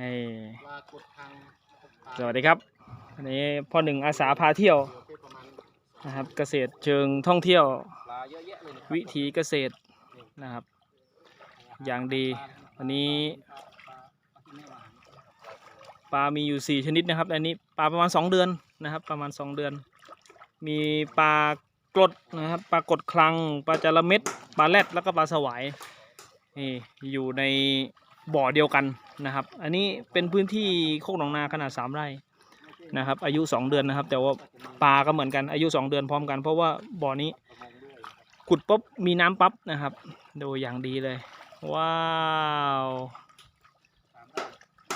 สวัสดีครับวันนี้พ่อหนึ่งอาสาพาเที่ยวประมาณนะครับ เกษตรเชิงท่องเที่ยวปลาเยอะแยะเลยนะครับวิถีเกษตรนะครับ อย่างดีวันนี้ปลามีอยู่สี่ชนิดนะครับ อันนี้ปลาประมาณสองเดือนนะครับ ประมาณสองเดือน มีปลากรดนะครับปลากดคลังปลาจระเม็ดปลาแรดแล้วก็ปลาสวายนี่อยู่ใน บ่อเดียวกันนะครับ อันนี้เป็นพื้นที่โคกหนองนาขนาดสามไร่นะครับ อายุสองเดือนนะครับ แต่ว่าปลาก็เหมือนกันอายุสองเดือนพร้อมกัน เพราะว่าบ่อนี้ขุดปุ๊บมีน้ำปั๊บนะครับ ดูอย่างดีเลย ว้าว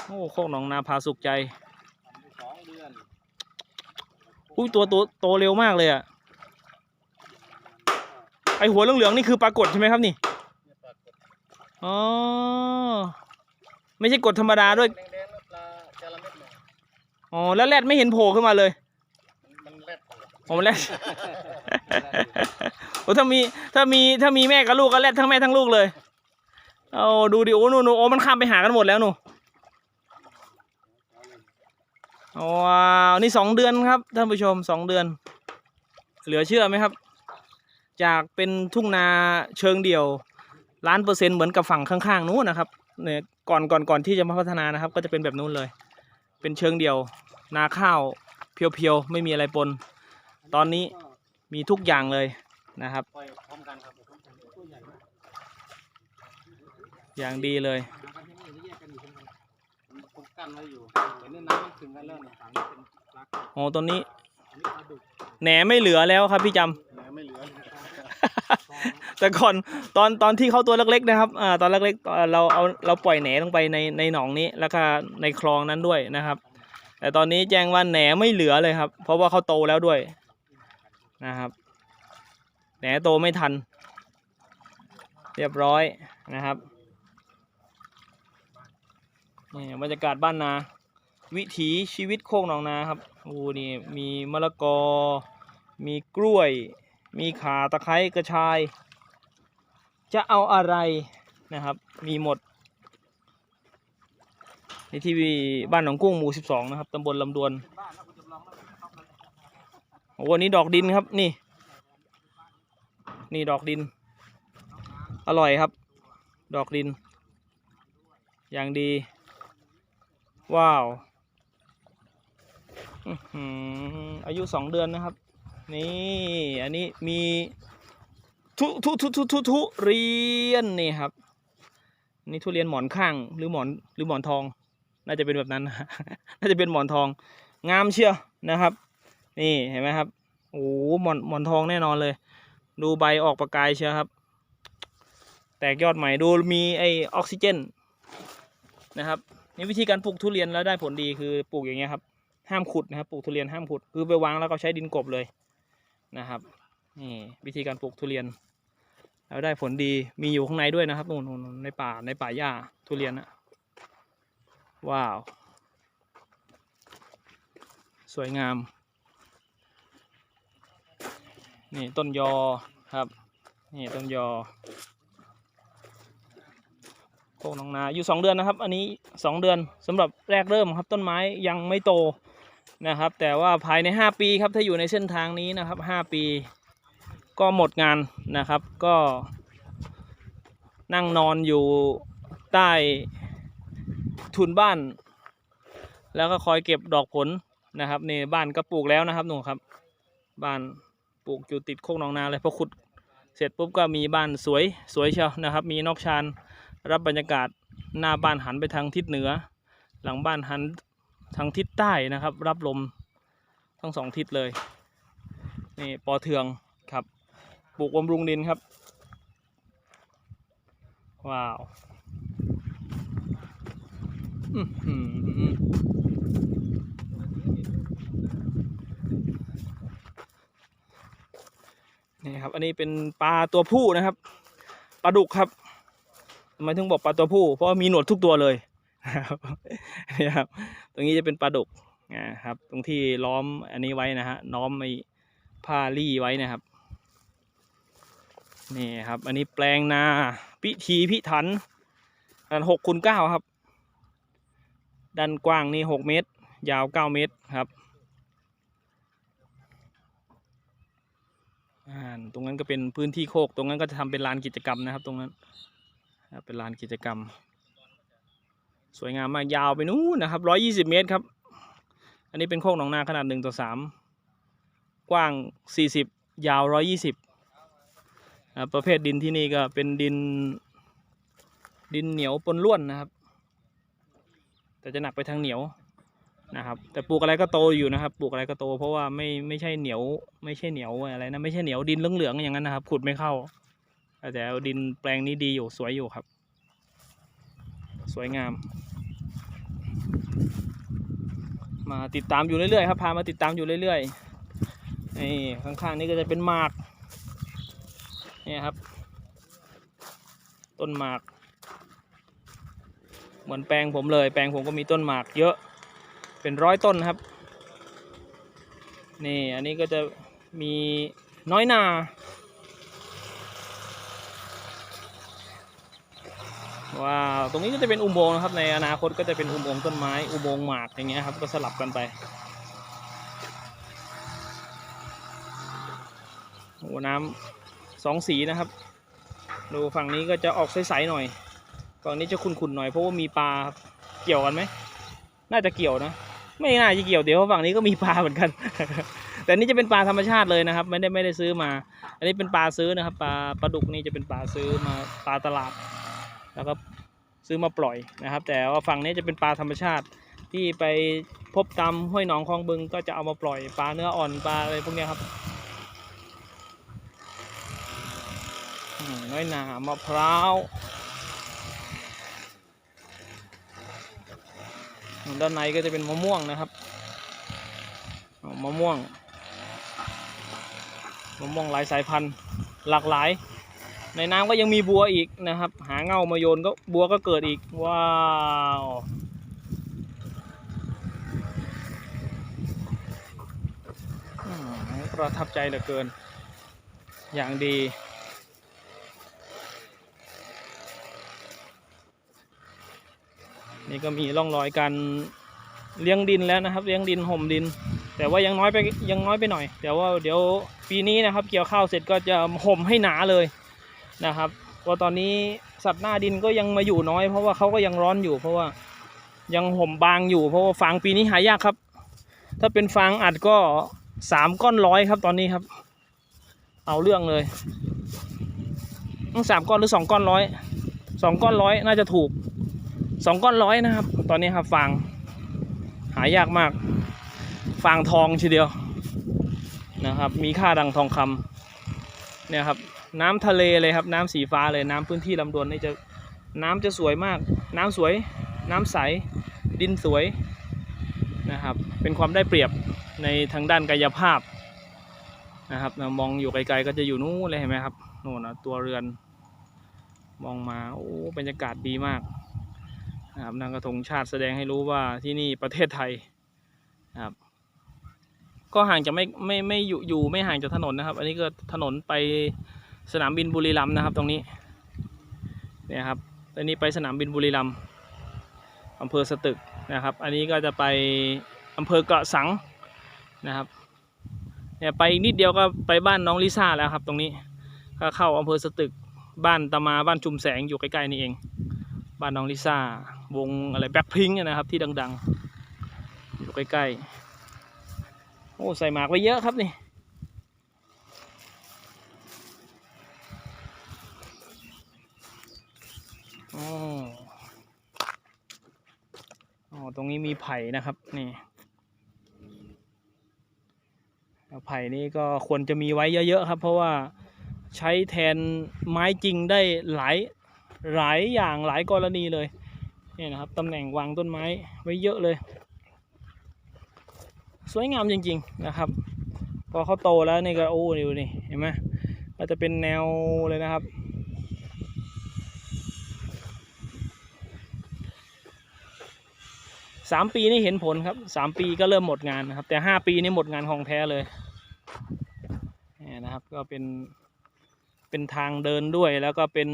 โอ้โคกหนองนาพาสุขใจอุ้ยตัวตัวโตเร็วมากเลยอะไอหัวเหลืองๆนี่คือปลากดใช่ไหมครับนี่ อ๋อ ไม่ใช่กดธรรมดาด้วย แดงๆแล้วปลาจระเม็ดเนี่ยอ๋อ แล้วแรดไม่เห็นโผล่ขึ้นมาเลย มันมันแรดอ๋อมันแรด โอ้ถ้ามีถ้ามีถ้ามีแม่กับลูกก็แรดทั้งแม่ทั้งลูกเลยเอาดูดิโอ้หนูหนูโอ้มันข้ามไปหากันหมดแล้วหนูว้าวนี่สองเดือนครับท่านผู้ชมสองเดือน เหลือเชื่อไหมครับ จากเป็นทุ่งนาเชิงเดี่ยว ล้านเปอร์เซ็นต์เหมือนกับฝั่งข้างๆนู้นนะครับเนี่ยก่อนก่อนก่อนที่จะมาพัฒนานะครับ ก็จะเป็นแบบนู้นเลย เป็นเชิงเดี่ยว นาข้าวเพียวๆไม่มีอะไรปน ตอนนี้มีทุกอย่างเลยนะครับอย่างดีเลยหากันนี่แยกกันไม่เหมือแล้วเนี่ยฝั่งนี้เป็นปลากดโอ้ต้นนี้แหนไม่เหลือแล้วครับพี่จำ แต่ก่อนตอนตอนที่เขาตัวเล็กๆนะครับอ่าตอนเล็กๆเราเอาเราปล่อยแหนลงไปในในหนองนี้แล้วก็ในคลองนั้นด้วยนะครับ แต่ตอนนี้แจ้งว่าแหนไม่เหลือเลยครับ เพราะว่าเขาโตแล้วด้วยนะครับแหนโตไม่ทัน เรียบร้อยนะครับนี่บรรยากาศบ้านนา วิถีชีวิตโคกหนองนาครับโอ้นี่มีมะละกอ มีกล้วย มีขาตะไคร้กระชาย จะเอาอะไรนะครับ มีหมดในที่บ้านหนองกุ้งหมู่ 12 นะครับตำบลลำดวนโอ้วันนี้ดอกดินครับนี่ นี่ดอกดิน อร่อยครับ ดอกดิน อย่างดี ว้าวอายุสองเดือนนะครับ นี่ อันนี้มีทุทุทุทุทุทุเรียนนี่ครับ นี่ทุเรียนหมอนข้างหรือหมอนหรือหมอนทอง น่าจะเป็นแบบนั้นน่าจะเป็นหมอนทอง งามเชียวนะครับ นี่เห็นไหมครับโอ้หมอนหมอนทองแน่นอนเลย ดูใบออกประกายเชียวครับ แตกยอดใหม่ดูมีไอออกซิเจนนะครับนี่วิธีการปลูกทุเรียนแล้วได้ผลดีคือปลูกอย่างเงี้ยครับห้ามขุดนะครับปลูกทุเรียนห้ามขุดคือไปวางแล้วก็ใช้ดินกบเลย นะครับนี่วิธีการปลูกทุเรียน แล้วได้ผลดีมีอยู่ข้างในด้วยนะครับนู่นในป่าในป่าหญ้าทุเรียนนะว้าว สวยงาม นี่ต้นยอครับ นี่ต้นยอโคกหนองนาอยู่สองเดือนนะครับ อันนี้สองเดือนสำหรับแรกเริ่มครับต้นไม้ยังไม่โต นะครับ แต่ว่าภายใน 5 ปีครับถ้าอยู่ในเส้นทางนี้นะครับ 5 ปี ก็หมดงานนะครับ ก็นั่งนอนอยู่ใต้ทุนบ้าน แล้วก็คอยเก็บดอกผลนะครับนี่บ้านก็ปลูกแล้วนะครับหนูครับ บ้านปลูกอยู่ติดโคกหนองนาเลยพอขุดเสร็จปุ๊บก็มีบ้านสวยสวยเชียวนะครับ มีนอกชานรับบรรยากาศหน้าบ้านหันไปทางทิศเหนือ หลังบ้านหัน ทางทิศใต้นะครับ รับลมทั้งสองทิศเลย นี่ปอเทืองครับปลูกบำรุงดินครับ ว้าวนี่ครับ อันนี้เป็นปลาตัวผู้นะครับ ปลาดุกครับทำไมถึงบอกปลาตัวผู้ เพราะมีหนวดทุกตัวเลย ครับนี่ครับ ตรงนี้จะเป็นปลาดุกนะครับ ตรงที่ล้อมอันนี้ไว้นะฮะล้อมไอ้ผ้ารี่ไว้นะครับ นี่ครับ อันนี้แปลงนา พิธีพิถันอันหกคูณเก้าครับ ด้านกว้างนี่หกเมตร ยาวเก้าเมตรครับอ่าตรงนั้นก็เป็นพื้นที่โคก ตรงนั้นก็จะทำเป็นลานกิจกรรมนะครับ ตรงนั้นเป็นลานกิจกรรม สวยงามมากยาวไปนู้นนะครับร้อยยี่สิบเมตรครับ อันนี้เป็นโคกหนองนาขนาดหนึ่งต่อสามกว้างสี่สิบยาวร้อยยี่สิบประเภทดินที่นี่ก็เป็นดิน ดินเหนียวปนล้วนนะครับ แต่จะหนักไปทางเหนียวนะครับ แต่ปลูกอะไรก็โตอยู่นะครับ ปลูกอะไรก็โต เพราะว่าไม่ไม่ใช่เหนียว ไม่ใช่เหนียวอะไรนะไม่ใช่เหนียวดินเหลืองๆอย่างนั้นนะครับ ขุดไม่เข้า แต่ดินแปลงนี้ดีอยู่สวยอยู่ครับ สวยงาม มาติดตามอยู่เรื่อยๆครับพามาติดตามอยู่เรื่อยๆนี่ข้างๆนี่ก็จะเป็นหมากเนี่ยครับ ต้นหมาก เหมือนแปลงผมเลย แปลงผมก็มีต้นหมากเยอะเป็นร้อยต้นครับนี่อันนี้ก็จะมีน้อยนา ว้าวตรงนี้ก็จะเป็นอุโมงค์นะครับ ในอนาคตก็จะเป็นอุโมงค์ต้นไม้ อุโมงค์หมากอย่างเงี้ยครับ ก็สลับกันไป โอ้น้ำสองสีนะครับ ดูฝั่งนี้ก็จะออกใสๆหน่อย ฝั่งนี้จะขุ่นๆหน่อยเพราะว่ามีปลาครับเกี่ยวกันไหม น่าจะเกี่ยวนะ ไม่น่าจะเกี่ยวเดี๋ยวฝั่งนี้ก็มีปลาเหมือนกัน แต่นี่จะเป็นปลาธรรมชาติเลยนะครับ ไม่ได้ไม่ได้ซื้อมา อันนี้เป็นปลาซื้อนะครับ ปลาปลาดุกนี่จะเป็นปลาซื้อมาปลาตลาด แล้วก็ซื้อมาปล่อยนะครับ แต่ว่าฝั่งนี้จะเป็นปลาธรรมชาติที่ไปพบตามห้วยหนองคลองบึงก็จะเอามาปล่อยปลาเนื้ออ่อนปลาอะไรพวกนี้ครับน้อยหนามะพร้าวด้านในก็จะเป็นมะม่วงนะครับมะม่วงมะม่วงหลายสายพันธุ์หลากหลาย ในน้ำก็ยังมีบัวอีกนะครับ หาเงามาโยนก็บัวก็เกิดอีก ว้าวประทับใจเหลือเกิน อย่างดี นี่ก็มีร่องรอยการเลี้ยงดินแล้วนะครับ เลี้ยงดินห่มดิน แต่ว่ายังน้อยไปยังน้อยไปหน่อย แต่ว่าเดี๋ยวปีนี้นะครับ เกี่ยวข้าวเสร็จก็จะห่มให้หนาเลย นะครับเพราะตอนนี้สัตว์หน้าดินก็ยังมาอยู่น้อย เพราะว่าเขาก็ยังร้อนอยู่ เพราะว่ายังห่มบางอยู่ เพราะว่าฟางปีนี้หายากครับ ถ้าเป็นฟางอัดก็สามก้อนร้อยครับตอนนี้ครับ เอาเรื่องเลยสามก้อนหรือสองก้อนร้อยสองก้อนร้อยน่าจะถูกสองก้อนร้อยนะครับ ตอนนี้ครับฟางหายากมาก ฟางทองทีเดียวนะครับ มีค่าดังทองคำเนี่ยครับ น้ำทะเลเลยครับ น้ำสีฟ้าเลยน้ำพื้นที่ลำดวนนี่จะน้ำจะสวยมาก น้ำสวย น้ำใส ดินสวยนะครับ เป็นความได้เปรียบในทางด้านกายภาพนะครับมองอยู่ไกลๆก็จะอยู่นู้นเลยเห็นไหมครับโน่นนะตัวเรือน มองมาโอ้บรรยากาศดีมากนะครับนางกระทงชาติแสดงให้รู้ว่าที่นี่ประเทศไทยนะครับก็ห่างจากไม่ไม่ไม่อยู่อยู่ไม่ห่างจากถนนนะครับ อันนี้ก็ถนนไป สนามบินบุรีรัมย์นะครับตรงนี้เนี่ยครับอันนี้ไปสนามบินบุรีรัมย์อำเภอสตึกนะครับ อันนี้ก็จะไปอำเภอเกาะสังนะครับเนี่ยไปอีกนิดเดียวก็ไปบ้านน้องลิซ่าแล้วครับ ตรงนี้ก็เข้าอำเภอสตึกบ้านตามาบ้านชุมแสงอยู่ใกล้ๆนี่เอง บ้านน้องลิซ่าวงอะไรแบ็คพิงค์นะครับที่ดังๆ อยู่ใกล้ๆโอ้ใส่หมากไว้เยอะครับนี่ อ๋ออ๋อตรงนี้มีไผ่นะครับนี่แล้วไผ่นี่ก็ควรจะมีไว้เยอะๆครับ เพราะว่าใช้แทนไม้จริงได้หลายหลายอย่างหลายกรณีเลยนี่นะครับตำแหน่งวางต้นไม้ไว้เยอะเลย สวยงามจริง ๆนะครับ พอเขาโตแล้วนี่ก็โอ้ดูนี่เห็นไหมก็จะเป็นแนวเลยนะครับ สามปีนี่เห็นผลครับสามปีก็เริ่มหมดงานนะครับ แต่ห้าปีนี่หมดงานของแท้เลยนี่นะครับก็เป็นเป็นทางเดินด้วยแล้วก็เป็น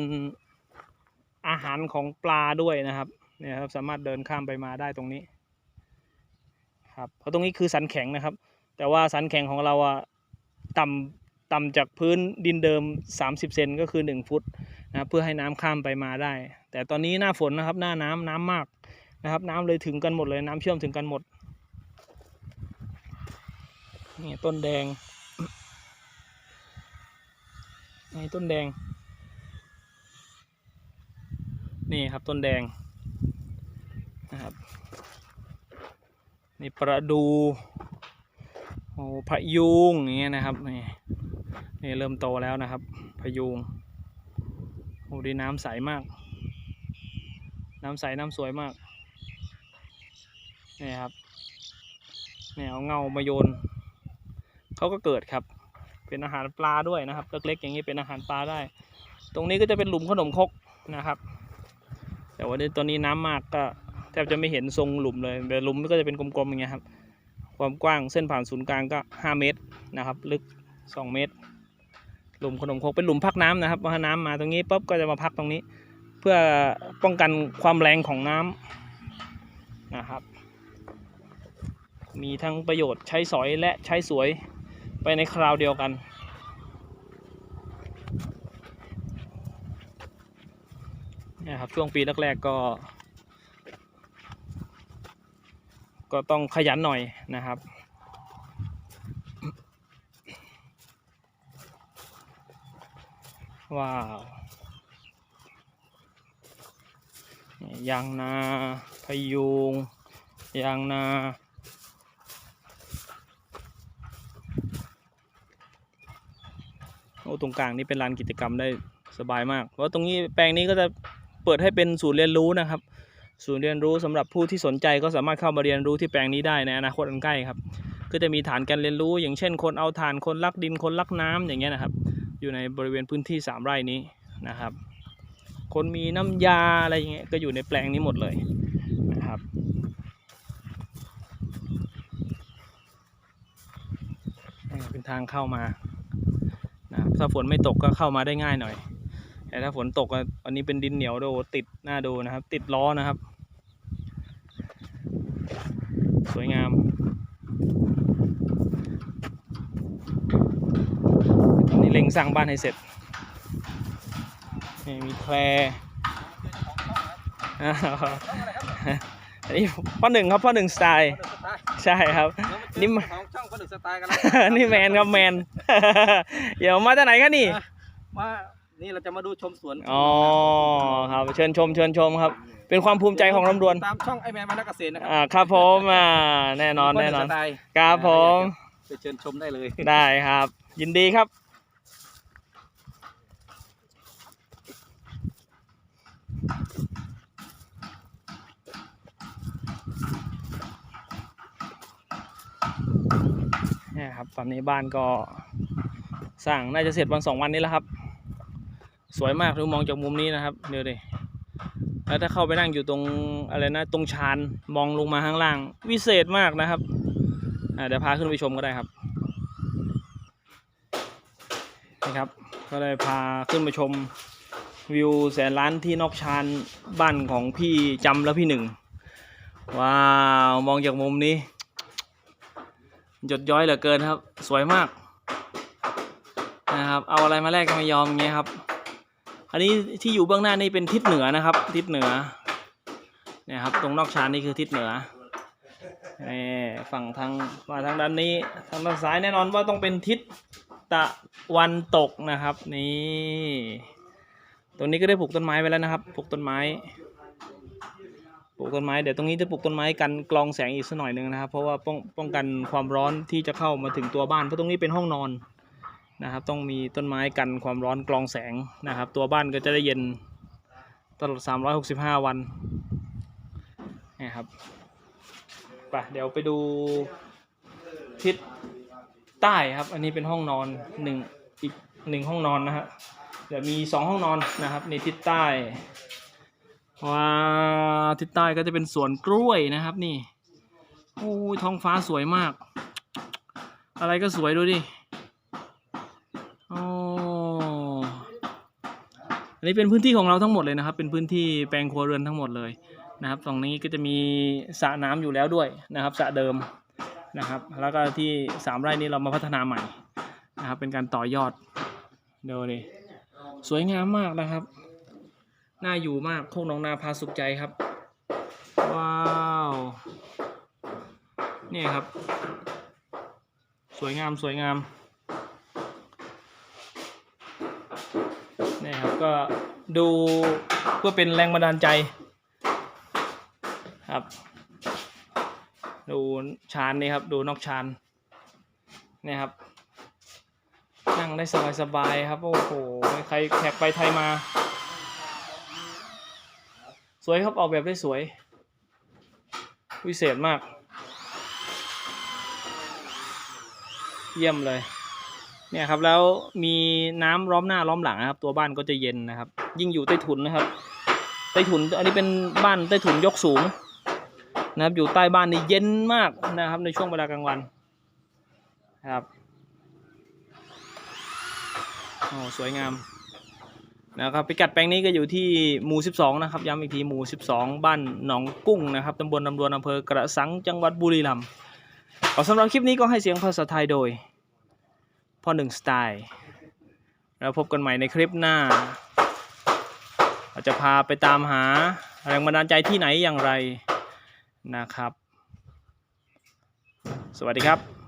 อาหารของปลาด้วยนะครับเนี่ยครับสามารถเดินข้ามไปมาได้ตรงนี้ครับเพราะตรงนี้คือสันแข็งนะครับ แต่ว่าสันแข็งของเราอะต่ำต่ำจากพื้นดินเดิม 30 เซนก็คือ 1 ฟุตนะเพื่อให้น้ำข้ามไปมาได้ แต่ตอนนี้หน้าฝนนะครับหน้าน้ำน้ำมาก นะครับน้ำเลยถึงกันหมดเลยน้ำเชื่อมถึงกันหมดนี่ต้นแดงนี่ต้นแดง นี่ครับต้นแดงนะครับนี่ประดูโอ้พะยุงอย่างเงี้ยนะครับนี่นี่เริ่มโตแล้วนะครับพะยุงโอ้ดีน้ำใสมาก น้ำใสน้ำสวยมาก นี่ครับเนี่ยเอาเงามาโยนเขาก็เกิดครับ เป็นอาหารปลาด้วยนะครับเล็กๆอย่างนี้เป็นอาหารปลาได้ ตรงนี้ก็จะเป็นหลุมขนมครกนะครับ แต่ว่าตัวนี้น้ำมากก็แทบจะไม่เห็นทรงหลุมเลยแต่หลุมก็จะเป็นกลมๆอย่างเงี้ยครับ ความกว้างเส้นผ่านศูนย์กลางก็ 5 เมตรนะครับ ลึก 2 เมตร หลุมขนมครกเป็นหลุมพักน้ำนะครับพอน้ำมาตรงนี้ปุ๊บก็จะมาพักตรงนี้ เพื่อป้องกันความแรงของน้ำนะครับ มีทั้งประโยชน์ใช้สอยและใช้สวยไปในคราวเดียวกันนี่ยครับ ช่วงปีแรกๆก็ ก็ต้องขยันหน่อยนะครับว้าว ยางนาพยุง ยางนา อ้ตรงกลางนี่เป็นลานกิจกรรมได้สบายมาก เพราะตรงนี้แปลงนี้ก็จะเปิดให้เป็นศูนย์เรียนรู้นะครับ ศูนย์เรียนรู้สำหรับผู้ที่สนใจก็สามารถเข้ามาเรียนรู้ที่แปลงนี้ได้ในอนาคตอันใกล้ครับ ก็จะมีฐานการเรียนรู้ อย่างเช่น คนเอาถ่านคนรักดินคนรักน้ำอย่างเงี้ยนะครับ อยู่ในบริเวณพื้นที่สามไร่นี้นะครับ คนมีน้ำยาอะไรอย่างเงี้ยก็อยู่ในแปลงนี้หมดเลยนะครับเป็นทางเข้ามา ถ้าฝนไม่ตกก็เข้ามาได้ง่ายหน่อย แต่ถ้าฝนตกอันนี้เป็นดินเหนียวดูติดหน้าดูนะครับ ติดล้อนะครับ สวยงามตอนนี้เล็งสร้างบ้านให้เสร็จมีแคลอันนี้พ่อหนึ่งครับพ่อหนึ่งสไตล์ ใช่ครับ นี่นี่มาของช่องคนหนึ่งสไตล์กันแล้วนี่แมนครับแมน เดี๋ยวมาจากไหนกันนี่ มา นี่เราจะมาดูชมสวน อ๋อครับเชิญชมเชิญชมครับ เป็นความภูมิใจของลำดวน ตามช่องไอแมนมานักเกษตรนะครัอ่าครับผมอ่าแน่นอนคหแน่งนอนสไตล์ครับผมไปเชิญชมได้เลย ได้ครับ ยินดีครับ นี่ยครับตอนนี้บ้านก็สร้างน่าจะเสร็จวันสองวันนี้แล้วครับ สวยมากดูมองจากมุมนี้นะครับเดี๋ยวดิแล้วถ้าเข้าไปนั่งอยู่ตรงอะไรนะตรงชานมองลงมาข้างล่าง วิเศษมากนะครับเดี๋ยวพาขึ้นไปชมก็ได้ครับนี่ครับก็เลยพาขึ้นไปชมวิวแสนล้านที่นอกชานบ้านของพี่จำและพี่หนึ่งว้าวมองจากมุมนี้ หยดย้อยเหลือเกินครับ สวยมากนะครับ เอาอะไรมาแลกก็ไม่ยอมอย่างเงี้ยครับ อันนี้ที่อยู่เบื้องหน้านี่เป็นทิศเหนือนะครับ ทิศเหนือเนี่ยครับ ตรงนอกชานนี่คือทิศเหนือนี่ฝั่งทางมาทางด้านนี้ ทางด้านซ้ายแน่นอนว่าต้องเป็นทิศตะวันตกนะครับ นี่ ตรงนี้ก็ได้ปลูกต้นไม้ไว้แล้วนะครับปลูกต้นไม้ ลูกต้นไม้เดี๋ยวตรงนี้จะปลูกต้นไม้กันกรองแสงอีกสักหน่อยหนึ่งนะครับ เพราะว่าป้องป้องกันความร้อนที่จะเข้ามาถึงตัวบ้านเพราะตรงนี้เป็นห้องนอนนะครับ ต้องมีต้นไม้กันความร้อนกรองแสงนะครับ ตัวบ้านก็จะได้เย็นตลอด 365 วันนี่ครับไปเดี๋ยวไปดูทิศใต้ครับ อันนี้เป็นห้องนอนหนึ่งอีกหนึ่งห้องนอนนะฮะเดี๋ยวมีสองห้องนอนนะครับ ในทิศใต้ว้าว ทิศใต้ก็จะเป็นสวนกล้วยนะครับ นี่โอ้ยท้องฟ้าสวยมาก อะไรก็สวยดูดิโอ้อันนี้เป็นพื้นที่ของเราทั้งหมดเลยนะครับ เป็นพื้นที่แปลงครัวเรือนทั้งหมดเลยนะครับฝั่งนี้ก็จะมีสระน้ำอยู่แล้วด้วยนะครับสระเดิมนะครับ แล้วก็ที่สามไร่นี้เรามาพัฒนาใหม่นะครับ เป็นการต่อยอดดูดิสวยงามมากนะครับน่าอยู่มากโคกหนองนาพาสุขใจครับ นี่ครับ สวยงามสวยงามนี่ครับก็ดูเพื่อเป็นแรงบันดาลใจครับ ดูชานนี่ครับ ดูนอกชานนี่ครับ นั่งได้สบายๆครับ โอ้โหใครแขกไปไทยมา สวยครับออกแบบได้สวย วิเศษมาก เยี่ยมเลย เนี่ยครับแล้วมีน้ำล้อมหน้าล้อมหลังนะครับ ตัวบ้านก็จะเย็นนะครับ ยิ่งอยู่ใต้ถุนนะครับ ใต้ถุนอันนี้เป็นบ้านใต้ถุนยกสูงนะครับ อยู่ใต้บ้านนี่เย็นมากนะครับ ในช่วงเวลากลางวันครับโอ้สวยงามนะครับพิกัดแปลงนี้ก็อยู่ที่หมู่ 12 นะครับย้ำอีกทีหมู่ 12 บ้านหนองกุ้งนะครับตำบลลำดวนอำเภอกระสังจังหวัดบุรีรัมย์ เอสำหรับคลิปนี้ก็ให้เสียงภาษาไทยโดยพ่อหนึ่งสไตล์ แล้วพบกันใหม่ในคลิปหน้า เราจะพาไปตามหาแรงบันดาลใจที่ไหนอย่างไรนะครับ สวัสดีครับ